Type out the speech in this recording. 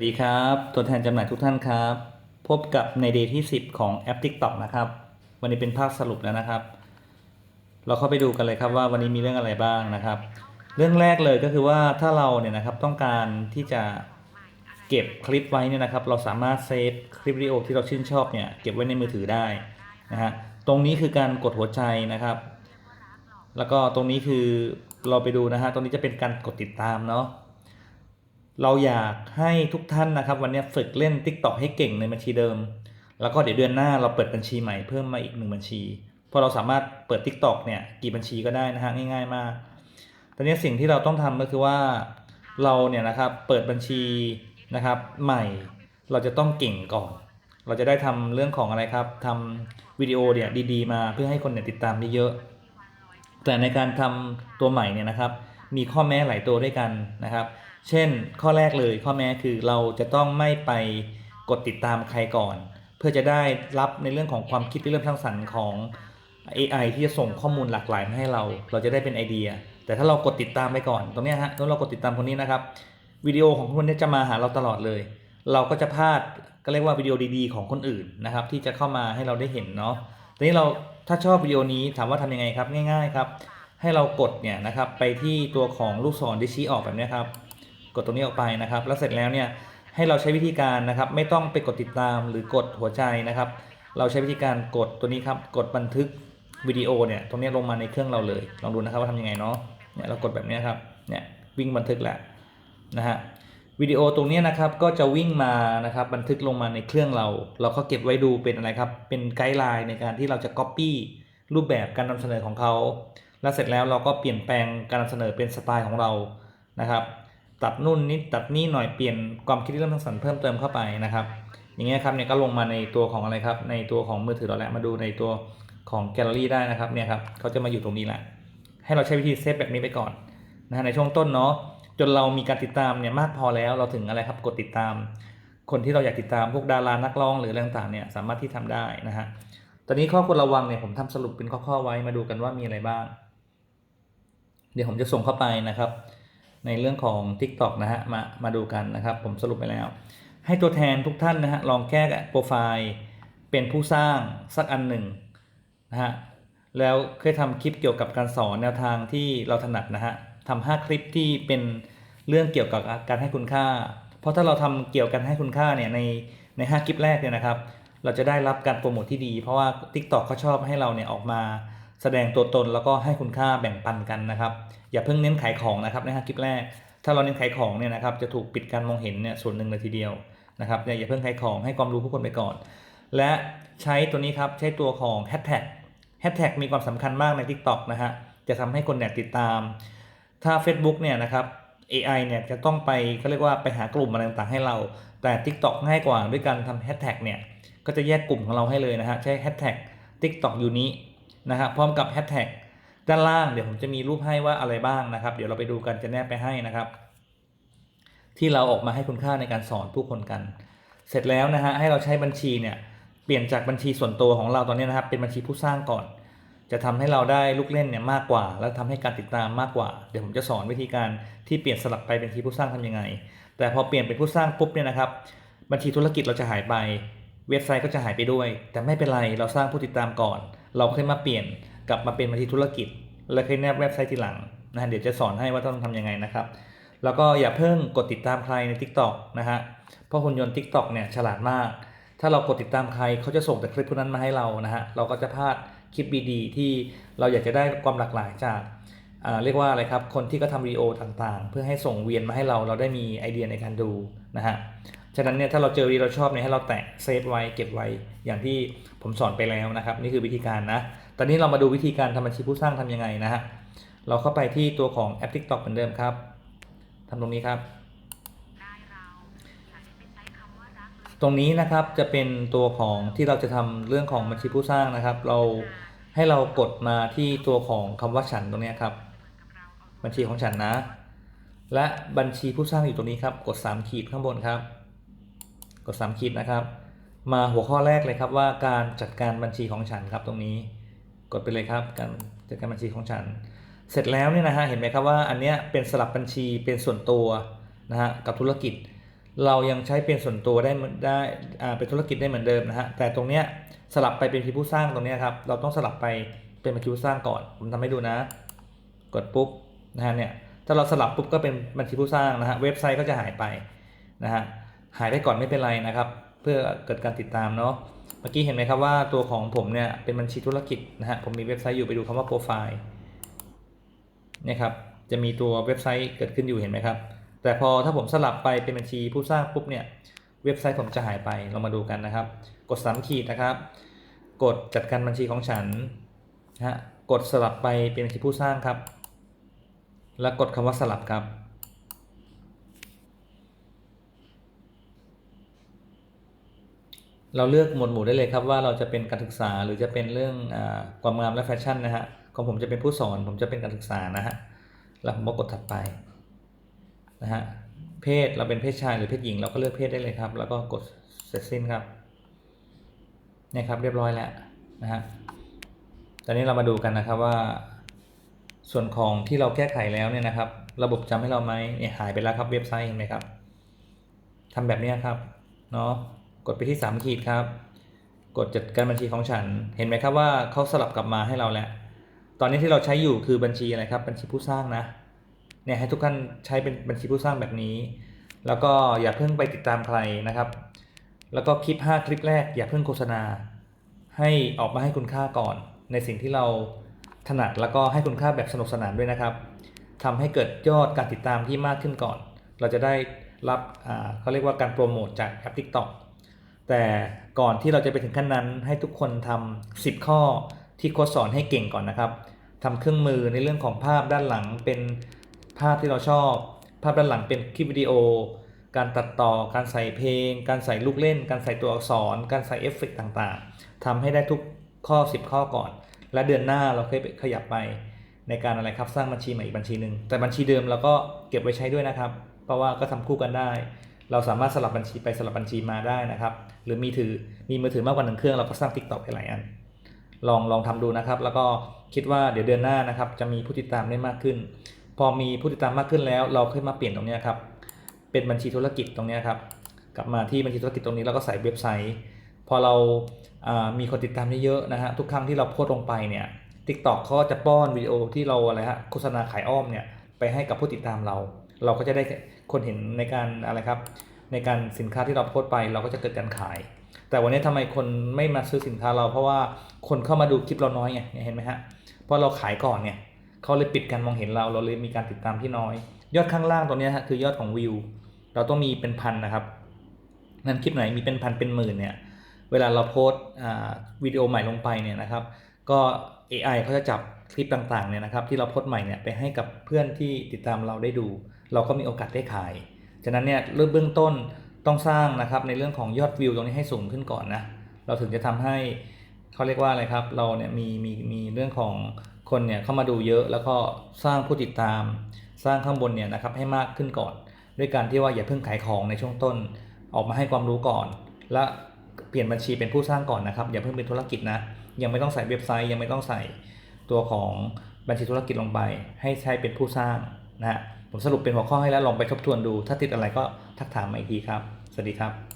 สวัสดีครับ ตัวแทนจำหน่ายทุกท่านครับ พบกับในเดย์ที่ 10 ของแอป TikTok นะครับ วันนี้เป็นภาพสรุปแล้วนะครับ เราเข้าไปดูกันเลยครับว่าวันนี้มีเรื่องอะไรบ้างนะครับ เรื่องแรกเลยก็คือว่าถ้าเราเนี่ยนะครับต้องการที่จะเก็บคลิปไว้เนี่ยนะครับ เราสามารถเซฟคลิปวิดีโอที่เราชื่นชอบเนี่ยเก็บไว้ในมือถือได้นะฮะ ตรงนี้คือการกดหัวใจนะครับ แล้วก็ตรงนี้คือเราไปดูนะฮะ ตรงนี้จะเป็นการกดติดตามเนาะ เราอยากให้ทุกท่านนะครับ วันนี้ฝึกเล่น TikTok ให้เก่งในบัญชีเดิม แล้วก็เดี๋ยวเดือนหน้าเราเปิดบัญชีใหม่เพิ่มมาอีกหนึ่งบัญชีเพราะเราสามารถเปิด TikTok เนี่ยกี่บัญชีก็ได้นะฮะง่าย ๆ มากตอนนี้สิ่งที่เราต้องทำก็คือว่าเราเนี่ยนะครับเปิดบัญชีนะครับใหม่เราจะต้องเก่งก่อน เราจะได้ทำเรื่องของอะไรครับทำวิดีโอเนี่ยดีๆ มาเพื่อให้คนเนี่ยติดตามได้เยอะแต่ในการทำตัวใหม่เนี่ยนะครับ มีข้อแม้หลายตัวด้วยกันนะครับ เช่น ข้อแรกเลยข้อแม้คือเราจะต้องไม่ไปกดติดตามใครก่อน เพื่อจะได้รับในเรื่องของความคิดเริ่มสร้างสรรค์ของ AI ที่จะส่งข้อมูลหลากหลายมาให้เรา เราจะได้เป็นไอเดีย แต่ถ้าเรากดติดตามไปก่อนตรงนี้ฮะถ้าเรากดติดตามคนนี้นะครับวิดีโอของคนนี้จะมาหาเราตลอดเลย เราก็จะพลาดก็เรียกว่าวิดีโอดีๆ ของคนอื่นนะครับ ที่จะเข้ามาให้เราได้เห็นเนาะทีนี้เราถ้าชอบวิดีโอนี้ถามว่าทำยังไงครับง่าย ๆ ครับ ให้เรากดเนี่ยนะครับไปที่ตัวของลูกศรที่ชี้ออกแบบนี้ครับ กดตรงนี้ออกไปนะครับ แล้วเสร็จแล้วเนี่ยให้เราใช้วิธีการนะครับ ไม่ต้องไปกดติดตามหรือกดหัวใจนะครับ เราใช้วิธีการกดตัวนี้ครับ กดบันทึกวิดีโอเนี่ยตรงนี้ลงมาในเครื่องเราเลย ลองดูนะครับว่าทำยังไงเนาะเนี่ยเรากดแบบนี้ครับเนี่ยวิ่งบันทึกแหล้วนะฮะวิดีโอตรงนี้นะครับก็จะวิ่งมานะครับบันทึกลงมาในเครื่องเรา เราก็เก็บไว้ดูเป็นอะไรครับเป็นไกด์ไลน์ในการที่เราจะ Copy รูปแบบการนำเสนอของเขา แล้วเสร็จแล้วเราก็เปลี่ยนแปลงการนำเสนอเป็นสไตล์ของเรานะครับ ตัดนู่นนิดตัดนี่หน่อยเปลี่ยนความคิดเริ่มสร้างสรรค์เพิ่มเติมเข้าไปนะครับ อย่างเงี้ยครับเนี่ยก็ลงมาในตัวของอะไรครับ ในตัวของมือถือเราแล้วมาดูในตัวของแกลเลอรี่ได้นะครับเนี่ยครับเขาจะมาอยู่ตรงนี้แหละ ให้เราใช้วิธีเซฟแบบนี้ไปก่อนนะฮะในช่วงต้นเนาะจนเรามีการติดตามเนี่ยมากพอแล้วเราถึงอะไรครับกดติดตาม คนที่เราอยากติดตามพวกดารานักร้องหรืออะไรต่างๆเนี่ยสามารถที่ทำได้นะฮะตอนนี้ข้อควรระวังเนี่ยผมทำสรุปเป็นข้อๆไว้มาดูกันว่ามีอะไรบ้าง เดี๋ยวผมจะส่งเข้าไปนะครับ ในเรื่องของ TikTok นะฮะมามาดูกันนะครับ ผมสรุปไปแล้ว ให้ตัวแทนทุกท่านนะฮะลองแก้โปรไฟล์เป็นผู้สร้างสักอันหนึ่งนะฮะแล้วเคยทำคลิปเกี่ยวกับการสอนแนวทางที่เราถนัดนะฮะทำห้าคลิปที่เป็นเรื่องเกี่ยวกับการให้คุณค่า เพราะถ้าเราทำเกี่ยวกันให้คุณค่าเนี่ยในในห้าคลิปแรกเนี่ยนะครับ เราจะได้รับการโปรโมทที่ดี เพราะว่า TikTok เขาชอบให้เราเนี่ยออกมา แสดงตัวตนแล้วก็ให้คุณค่าแบ่งปันกันนะครับ อย่าเพิ่งเน้นขายของนะครับในห้าคลิปแรก ถ้าเราเน้นขายของเนี่ยนะครับจะถูกปิดการมองเห็นเนี่ยส่วนหนึ่งเลยทีเดียวนะครับอย่าเพิ่งขายของให้ความรู้ผู้คนไปก่อน และใช้ตัวนี้ครับใช้ตัวของแฮชแท็กแฮชแท็กมีความสำคัญมากใน TikTok นะฮะจะทำให้คนเนี่ยติดตาม ถ้า Facebook เนี่ยนะครับ AI เนี่ยจะต้องไปเขาเรียกว่าไปหากลุ่มอะไรต่างๆให้เรา แต่ TikTok ง่ายกว่าด้วยการทำแฮชแท็กเนี่ยก็จะแยกกลุ่มของเราให้เลยนะฮะใช้แฮชแท็ก TikTok อยู่นี้ นะครับพร้อมกับแฮชแท็กด้านล่างเดี๋ยวผมจะมีรูปให้ว่าอะไรบ้างนะครับ เดี๋ยวเราไปดูกันจะแนบไปให้นะครับ ที่เราออกมาให้คุณค่าในการสอนผู้คนกัน เสร็จแล้วนะฮะให้เราใช้บัญชีเนี่ยเปลี่ยนจากบัญชีส่วนตัวของเราตอนนี้นะครับ เป็นบัญชีผู้สร้างก่อน จะทำให้เราได้ลูกเล่นเนี่ยมากกว่า แล้วทำให้การติดตามมากกว่า เดี๋ยวผมจะสอนวิธีการที่เปลี่ยนสลับไปเป็นบัญชีผู้สร้างทำยังไง แต่พอเปลี่ยนเป็นผู้สร้างปุ๊บเนี่ยนะครับบัญชีธุรกิจเราจะหายไป เว็บไซต์ก็จะหายไปด้วย แต่ไม่เป็นไรเราสร้างผู้ติดตามก่อน เราค่อยมาเปลี่ยนกลับมาเป็นบัญชีธุรกิจ แล้วค่อยแนบเว็บไซต์ทีหลังนะเดี๋ยวจะสอนให้ว่าต้องทำยังไงนะครับ แล้วก็อย่าเพิ่งกดติดตามใครใน TikTok นะฮะเพราะหุ่นยนต์ TikTok เนี่ยฉลาดมาก ถ้าเรากดติดตามใครเขาจะส่งแต่คลิปพวกนั้นมาให้เรานะฮะเราก็จะพลาดคลิปดีๆที่เราอยากจะได้ความหลากหลายจากอ่าเรียกว่าอะไรครับ คนที่ก็ทำวีโอต่างๆ เพื่อให้ส่งเวียนมาให้เรา เราได้มีไอเดียในการดูนะฮะะนั้นเนี่ยถ้าเราเจอวีเราชอบเนี่ยให้เราแตะเซฟไว้เก็บไว้อย่างที่ผมสอนไปแล้วนะครับ นี่คือวิธีการนะ ตอนนี้เรามาดูวิธีการทำบัญชีผู้สร้างทำยังไงนะฮะเราเข้าไปที่ตัวของแอป TikTok เหมือนเดิมครับทำตรงนี้ครับ ตรงนี้นะครับจะเป็นตัวของที่เราจะทำเรื่องของบัญชีผู้สร้างนะครับ เราให้เรากดมาที่ตัวของคำว่าฉันตรงนี้ครับ บัญชีของฉันนะ และบัญชีผู้สร้างอยู่ตรงนี้ครับ กด 3 ขีดข้างบนครับ กด3ขีดนะครับ มาหัวข้อแรกเลยครับว่าการจัดการบัญชีของฉันครับตรงนี้ กดไปเลยครับการจัดการบัญชีของฉัน เสร็จแล้วเนี่ยนะฮะเห็นไหมครับว่าอันเนี้ยเป็นสลับบัญชีเป็นส่วนตัวนะฮะกับธุรกิจ เรายังใช้เป็นส่วนตัวได้ได้อ่าเป็นธุรกิจได้เหมือนเดิมนะฮะแต่ตรงเนี้ยสลับไปเป็นผู้สร้างตรงเนี้ยครับ เราต้องสลับไปเป็นบัญชีผู้สร้างก่อน ผมทำให้ดูนะ กดปุ๊บนะฮะเนี่ย ถ้าเราสลับปุ๊บก็เป็นบัญชีผู้สร้างนะฮะ เว็บไซต์ก็จะหายไปนะฮะ หายได้ก่อนไม่เป็นไรนะครับ เพื่อเกิดการติดตามเนาะเมื่อกี้เห็นไหมครับว่าตัวของผมเนี่ยเป็นบัญชีธุรกิจนะฮะผมมีเว็บไซต์อยู่ไปดูคำว่าโปรไฟล์เนี่ยครับจะมีตัวเว็บไซต์เกิดขึ้นอยู่เห็นไหมครับ แต่พอถ้าผมสลับไปเป็นบัญชีผู้สร้างปุ๊บเนี่ยเว็บไซต์ผมจะหายไปเรามาดูกันนะครับ กดสามขีดนะครับ กดจัดการบัญชีของฉันนะฮะกดสลับไปเป็นบัญชีผู้สร้างครับ แล้วกดคำว่าสลับครับ เราเลือกหมวดหมู่ได้เลยครับว่าเราจะเป็นการศึกษาหรือจะเป็นเรื่องอความงามและแฟชั่นนะฮะของผมจะเป็นผู้สอนผมจะเป็นการศึกษานะฮะแล้วผมก็กดถัดไปนะฮะเพศเราเป็นเพศชายหรือเพศหญิง เราก็เลือกเพศได้เลยครับ แล้วก็กดเสร็จสิ้นครับนี่ครับเรียบร้อยแล้วนะฮะตอนนี้เรามาดูกันนะครับว่า ส่วนของที่เราแก้ไขแล้วเนี่ยนะครับ ระบบจำให้เราไหมเนี่ยหายไปแล้วครับเว็บไซต์เห็นไหมครับทำแบบนี้ครับเนาะ กดไปที่ 3 ขีดครับ กดจัดการบัญชีของฉัน เห็นไหมครับว่าเขาสลับกลับมาให้เราแล้ว ตอนนี้ที่เราใช้อยู่คือบัญชีอะไรครับ บัญชีผู้สร้างนะ เนี่ยให้ทุกท่านใช้เป็นบัญชีผู้สร้างแบบนี้ แล้วก็อย่าเพิ่งไปติดตามใครนะครับ แล้วก็คลิป 5 คลิปแรกอย่าเพิ่งโฆษณา ให้ออกมาให้คุณค่าก่อน ในสิ่งที่เราถนัดแล้วก็ให้คุณค่าแบบสนุกสนานด้วยนะครับทำให้เกิดยอดการติดตามที่มากขึ้นก่อน เราจะได้รับเขาเรียกว่าการโปรโมทจากแอป TikTok แต่ก่อนที่เราจะไปถึงขั้นนั้นให้ทุกคนทำ10 ข้อที่โค้ชสอนให้เก่งก่อนนะครับทำเครื่องมือในเรื่องของภาพด้านหลังเป็นภาพที่เราชอบ ภาพด้านหลังเป็นคลิปวิดีโอ การตัดต่อ การใส่เพลง การใส่ลูกเล่น การใส่ตัวอักษร การใส่เอฟเฟกต์ต่างๆทำให้ได้ทุกข้อ 10 ข้อก่อน และเดือนหน้าเราเคยขยับไปในการอะไรครับสร้างบัญชีใหม่อีกบัญชีหนึ่งแต่บัญชีเดิมเราก็เก็บไว้ใช้ด้วยนะครับ เพราะว่าก็ทำคู่กันได้ เราสามารถสลับบัญชีไปสลับบัญชีมาได้นะครับ หรือมีถือมีมือถือมากกว่าหนึ่งเครื่องเราก็สร้าง TikTok ไปหลายอัน ลองลองทำดูนะครับ แล้วก็คิดว่าเดี๋ยวเดือนหน้านะครับ จะมีผู้ติดตามได้มากขึ้น พอมีผู้ติดตามมากขึ้นแล้ว เราค่อยมาเปลี่ยนตรงนี้ครับเป็นบัญชีธุรกิจตรงนี้ครับกลับมาที่บัญชีธุรกิจตรงนี้แล้วก็ใส่เว็บไซต์ พอเรามีคนติดตามเยอะๆนะฮะทุกครั้งที่เราโพสต์ลงไปเนี่ย TikTok เขาจะป้อนวิดีโอที่เราอะไรฮะโฆษณาขายอ้อมเนี่ยไปให้กับผู้ติดตามเรา เราก็จะได้คนเห็นในการอะไรครับ ในการสินค้าที่เราโพสต์ไป เราก็จะเกิดการขาย แต่วันนี้ทำไมคนไม่มาซื้อสินค้าเรา เพราะว่าคนเข้ามาดูคลิปเราน้อยไงเห็นไหมฮะเพราะเราขายก่อนเนี่ยเขาเลยปิดการมองเห็นเราเราเลยมีการติดตามที่น้อย ยอดข้างล่างตัวนี้ฮะคือยอดของวิวเราต้องมีเป็นพันนะครับนั้นคลิปไหนมีเป็นพันเป็นหมื่นเนี่ยเวลาเราโพสต์วิดีโอใหม่ลงไปเนี่ยนะครับ ก็ AI เขาจะจับคลิปต่างๆเนี่ยนะครับที่เราโพสต์ใหม่เนี่ยไปให้กับเพื่อนที่ติดตามเราได้ดู เราก็มีโอกาสได้ขายฉะนั้นเนี่ยเริ่มเบื้องต้นต้องสร้างนะครับในเรื่องของยอดวิวตรงนี้ให้สูงขึ้นก่อนนะเราถึงจะทำให้เขาเรียกว่าอะไรครับ เราเนี่ยมีมีมีเรื่องของคนเนี่ยเข้ามาดูเยอะแล้วก็สร้างผู้ติดตาม สร้างข้างบนเนี่ยนะครับให้มากขึ้นก่อน ด้วยการที่ว่าอย่าเพิ่งขายของในช่วงต้น ออกมาให้ความรู้ก่อน และเปลี่ยนบัญชีเป็นผู้สร้างก่อนนะครับ อย่าเพิ่งเป็นธุรกิจนะยังไม่ต้องใส่เว็บไซต์ยังไม่ต้องใส่ตัวของบัญชีธุรกิจลงไป ให้ใช้เป็นผู้สร้างนะฮะ ผมสรุปเป็นหัวข้อให้แล้วลองไปทบทวนดู ถ้าติดอะไรก็ทักถามมาอีกทีครับ สวัสดีครับ